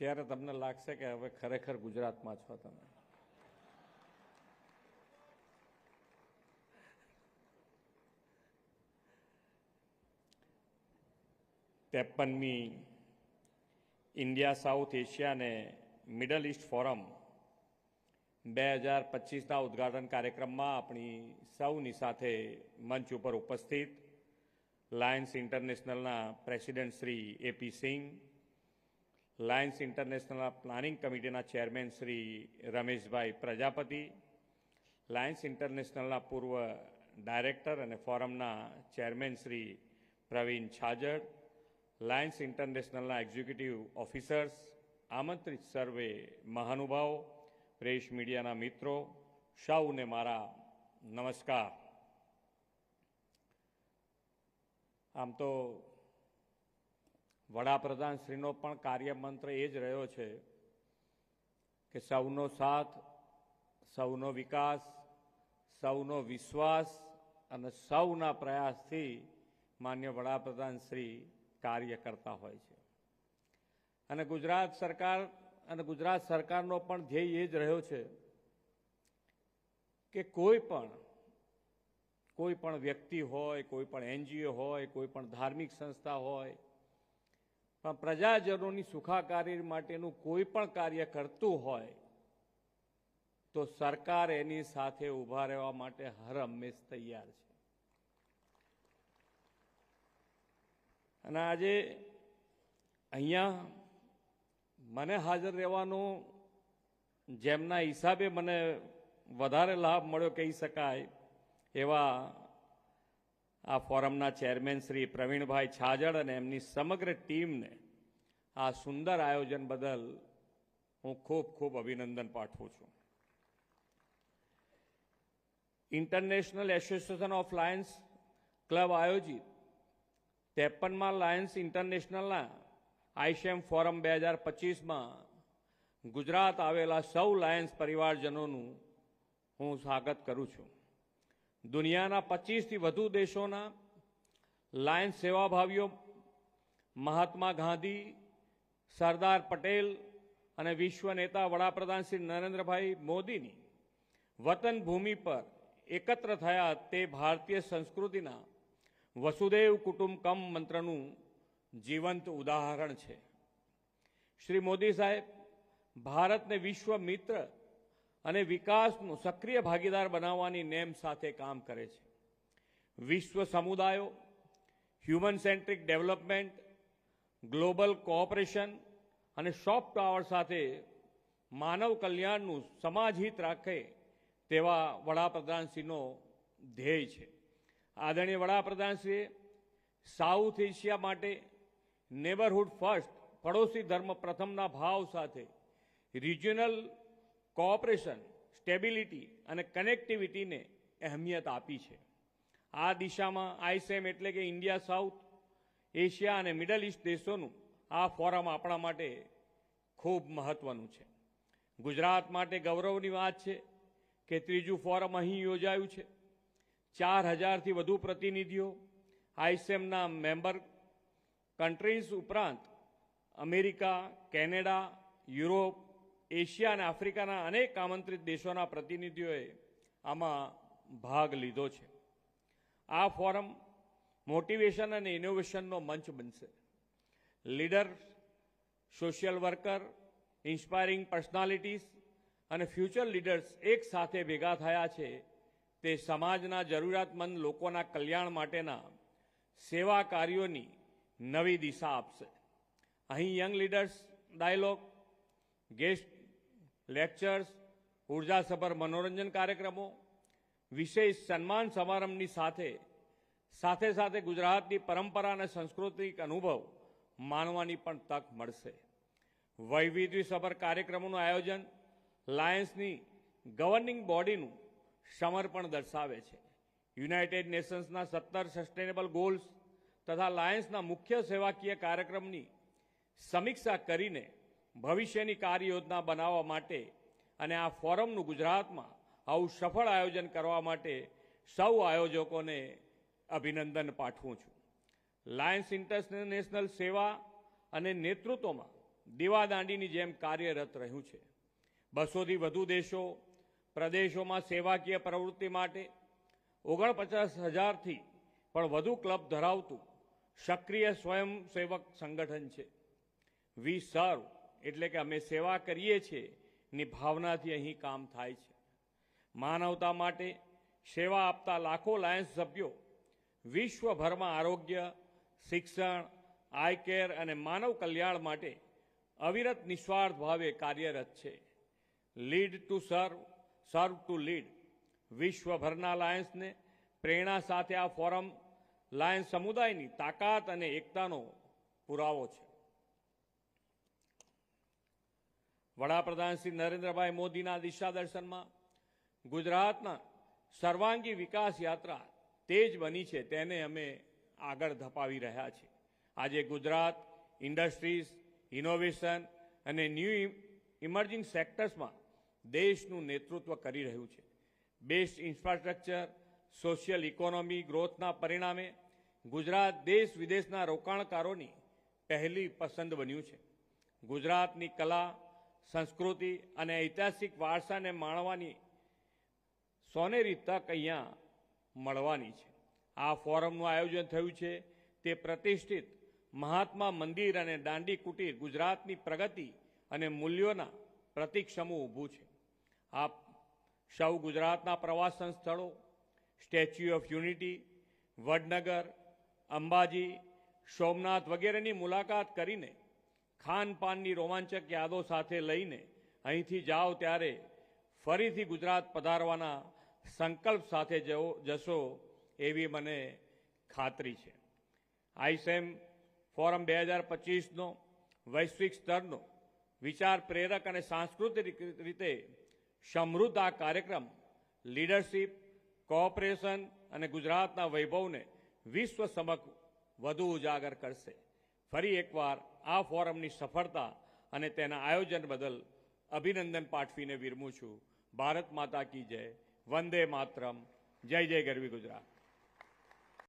ત્યારે તમને લાગશે કે હવે ખરેખર ગુજરાતમાં છો તમે. ત્રેપનમી ઇન્ડિયા સાઉથ એશિયા અને મિડલ ઇસ્ટ ફોરમ બે હજાર પચીસના ઉદ્ઘાટન કાર્યક્રમમાં આપણી સૌની સાથે મંચ ઉપર ઉપસ્થિત Lions ઇન્ટરનેશનલના president Shri AP Singh Lions ઇન્ટરનેશનલના planning કમિટીના ચેરમેન શ્રી રમેશભાઈ પ્રજાપતિ લાયન્સ ઇન્ટરનેશનલના પૂર્વ ડાયરેક્ટર અને ફોરમના ચેરમેન શ્રી પ્રવીણ છાજડ લાયન્સ ઇન્ટરનેશનલના એક્ઝિક્યુટિવ ઓફિસર્સ આમંત્રિત સર્વે મહાનુભાવો પ્રેસ મીડિયાના મિત્રો, સૌને મારા નમસ્કાર. આમ તો વડાપ્રધાન શ્રીનો પણ કાર્યમંત્ર એ જ રહ્યો છે કે સૌનો સાથ, સૌનો વિકાસ, સૌનો વિશ્વાસ અને સૌના પ્રયાસથી માન્ય વડાપ્રધાન શ્રી કાર્ય કરતા હોય છે. અને ગુજરાત સરકાર અને ગુજરાત સરકારનો પણ ધ્યેય એ જ રહ્યો છે કે કોઈ પણ કોઈ પણ વ્યક્તિ હોય, કોઈ પણ એનજીઓ હોય, કોઈ પણ ધાર્મિક સંસ્થા હોય પણ પ્રજાજનોની સુખાકારી માટેનું કોઈ પણ કાર્ય કરતું હોય, તો સરકાર એની સાથે ઊભા રહેવા માટે હર હંમેશ તૈયાર છે. અને આજે અહીંયા મને હાજર રહેવાનો જેમના હિસાબે મને વધારે લાભ મળ્યો કહી શકાય એવા આ ફોરમના ચેરમેન શ્રી પ્રવીણભાઈ છાજડ અને એમની સમગ્ર ટીમને આ સુંદર આયોજન બદલ હું ખૂબ ખૂબ અભિનંદન પાઠવું છું. International Association of Lions Club આયોજિત ત્રેપનમાં લાયન્સ ઇન્ટરનેશનલના આઈશેમ ફોરમ બે હજાર પચીસમાં ગુજરાત આવેલા સૌ લાયન્સ પરિવારજનોનું હું સ્વાગત કરું છું. દુનિયાના પચીસથી વધુ દેશોના લાયન્સ સેવાભાવીઓ મહાત્મા ગાંધી, સરદાર પટેલ અને વિશ્વ નેતા વડાપ્રધાન શ્રી નરેન્દ્રભાઈ મોદીની વતન ભૂમિ પર એકત્ર થયા તે ભારતીય સંસ્કૃતિના વસુદેવ કુટુંબકમ મંત્રનું જીવંત ઉદાહરણ છે. શ્રી મોદી સાહેબ, ભારતને વિશ્વ મિત્ર અને વિકાસનું સક્રિય ભાગીદાર બનાવવાની નેમ સાથે કામ કરે છે. વિશ્વ સમુદાયો human centric development global cooperation અને સોફ્ટ પાવર સાથે માનવ કલ્યાણનું સમાજહિત રાખે તેવા વડાપ્રધાનશ્રીનો ધ્યેય છે. આદરણીય વડાપ્રધાનશ્રીએ સાઉથ એશિયા માટે નેબરહુડ ફર્સ્ટ પડોશી ધર્મ પ્રથમના ભાવ સાથે રિજિયનલ કોઓપરેશન, સ્ટેબિલિટી અને કનેક્ટિવિટીને અહેમિયત આપી છે. આ દિશામાં આઈસેમ એટલે કે ઇન્ડિયા સાઉથ, એશિયા અને મિડલ ઇસ્ટ દેશોનું આ ફોરમ આપણા માટે ખૂબ મહત્વનું છે. ગુજરાત માટે ગૌરવની વાત છે કે ત્રીજું ફોરમ અહીં યોજાયું છે. ચાર હજારથી વધુ પ્રતિનિધિઓ આઈસેમના મેમ્બર કન્ટ્રીઝ ઉપરાંત અમેરિકા, કેનેડા, યુરોપ એશિયા અને આફ્રિકાના અનેક આમંત્રિત દેશોના પ્રતિનિધિઓએ આમાં ભાગ લીધો છે. આ ફોરમ મોટિવેશન અને ઇનોવેશનનો મંચ બનશે. Leader, social worker, inspiring personalities અને ફ્યુચર લીડર્સ એક સાથે ભેગા થયા છે તે સમાજના જરૂરિયાતમંદ લોકોના કલ્યાણ માટેના સેવા કાર્યોની નવી દિશા આપશે. અહીં young leaders dialogue, guest lectures ઉર્જાસભર મનોરંજન કાર્યક્રમો વિશેષ સન્માન સમારંભની સાથે સાથે સાથે ગુજરાતની પરંપરા અને સાંસ્કૃતિક અનુભવ માણવાની પણ તક મળશે વૈવિધ્યસભર કાર્યક્રમોનું આયોજન લાયન્સની ગવર્નિંગ બોડીનું સમર્પણ દર્શાવે છે યુનાઇટેડ નેશન્સના સત્તર સસ્ટેનેબલ ગોલ્સ તથા લાયન્સના મુખ્ય સેવાકીય કાર્યક્રમની સમીક્ષા કરીને ભવિષ્યની કાર્યયોજના બનાવવા માટે અને આ ફોરમનું ગુજરાતમાં આવું સફળ આયોજન કરવા માટે સૌ આયોજકોને અભિનંદન પાઠવું છું. લાયન્સ ઇન્ટરનેશનલ સેવા અને નેતૃત્વમાં દીવાદાંડીની જેમ કાર્યરત રહ્યું છે. બસોથી વધુ દેશો, પ્રદેશોમાં સેવાકીય પ્રવૃત્તિ માટે ઓગણપચાસ હજારથી પણ વધુ ક્લબ ધરાવતું સક્રિય સ્વયંસેવક સંગઠન છે. વી સર્વ એટલે કે અમે સેવા કરીએ છીએ, ની ભાવનાથી અહીં કામ થાય છે. માનવતા માટે સેવા આપતા લાખો લાયન્સ સભ્યો વિશ્વભરમાં આરોગ્ય, શિક્ષણ, આઈ કેર અને માનવ કલ્યાણ માટે અવિરત નિસ્વાર્થ ભાવે કાર્યરત છે. લીડ ટુ સર્વ સર્વ ટુ લીડ. વિશ્વભરના લાયન્સને પ્રેરણા સાથે આ ફોરમ લાયન્સ સમુદાયની તાકાત અને એકતાનો પુરાવો છે. વડાપ્રધાન શ્રી નરેન્દ્રભાઈ મોદીના દિશાદર્શનમાં ગુજરાતના સર્વાંગી વિકાસ યાત્રા તેજ બની છે, તેને અમે આગળ ધપાવી રહ્યા છીએ. આજે ગુજરાત ઇન્ડસ્ટ્રીઝ, ઇનોવેશન અને ન્યૂ ઇમર્જિંગ સેક્ટર્સમાં દેશનું નેતૃત્વ કરી રહ્યું છે. બેસ્ટ ઇન્ફ્રાસ્ટ્રક્ચર, સોશિયલ ઇકોનોમી ગ્રોથના પરિણામે ગુજરાત દેશ વિદેશના રોકાણકારોની પહેલી પસંદ બન્યું છે. ગુજરાતની કલા સંસ્કૃતિ અને ઐતિહાસિક વારસાને માણવાની સોનેરી તક અહીંયા મળવાની છે. આ ફોરમનું આયોજન થયું છે. તે પ્રતિષ્ઠિત મહાત્મા મંદિર અને દાંડી કુટીર ગુજરાતની પ્રગતિ અને મૂલ્યોના પ્રતિક સમૂહ ઊભું છે. આ સૌ ગુજરાતના પ્રવાસન સ્થળો Statue of Unity, Vadnagar, Ambaji, Somnath વગેરેની મુલાકાત કરીને ખાનપાનની રોમાંચક યાદો સાથે લઈને અહીંથી જાઓ ત્યારે ફરીથી ગુજરાત પધારવાના સંકલ્પ સાથે જશો એવી મને ખાતરી છે. આઈસેમ ફોરમ બે હજાર પચીસનો વૈશ્વિક સ્તરનો વિચાર પ્રેરક અને સાંસ્કૃતિક રીતે સમૃદ્ધ આ કાર્યક્રમ લીડરશીપ, કોઓપરેશન અને ગુજરાતના વૈભવને વિશ્વ સમક્ષ વધુ ઉજાગર કરશે. ફરી એકવાર આ ફોરમની સફળતા અને તેના આયોજન બદલ અભિનંદન પાઠવીને વિરમું છું. ભારત માતા કી જય. વંદે માતરમ. જય જય ગરવી ગુજરાત.